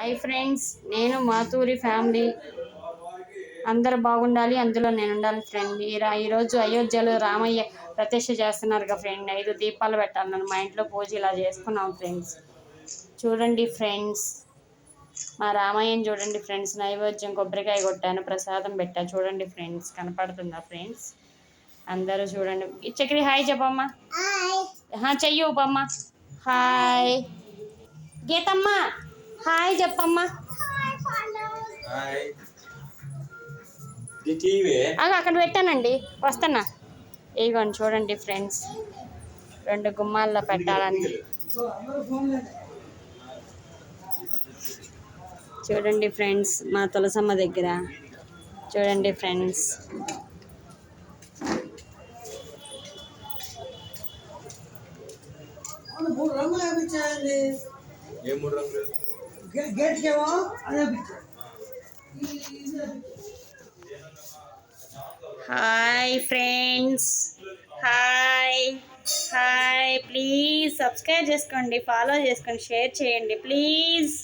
Hi friends నేను మాతూరి family అందరు బాగుండాలి అందులో నేను ఉండాలి ఫ్రెండ్ ఈరోజు అయోధ్యలో రామయ్య ప్రతిష్ఠ చేస్తున్నారు కదా ఫ్రెండ్ ఐదు దీపాలు పెట్టాలి నన్ను మా ఇంట్లో పూజ ఇలా చేసుకున్నాం ఫ్రెండ్స్ చూడండి ఫ్రెండ్స్ మా రామయ్యని చూడండి ఫ్రెండ్స్ నైవేద్యం కొబ్బరికాయ కొట్టాను ప్రసాదం పెట్టా. చూడండి ఫ్రెండ్స్ కనపడుతుందా ఫ్రెండ్స్ అందరూ చూడండి. ఈ చక్రి హాయ్ చెప్పమ్మా. చెయ్యి ఊపమ్మా హాయ్ గీతమ్మ. హాయ్ చెప్పమ్మా. అక్కడ పెట్టానండి. వస్తున్నా. ఇదిగోండి చూడండి ఫ్రెండ్స్. రెండు గుమ్మాల్లో పెట్టాలని. చూడండి ఫ్రెండ్స్ మా తులసమ్మ దగ్గర. చూడండి ఫ్రెండ్స్. మూడు రంగులు వేపించాయండి ఏ మూడు రంగులు? Hi friends. Hi. Hi. Please subscribe చేసుకోండి ఫాలో చేసుకోండి షేర్ చేయండి ప్లీజ్.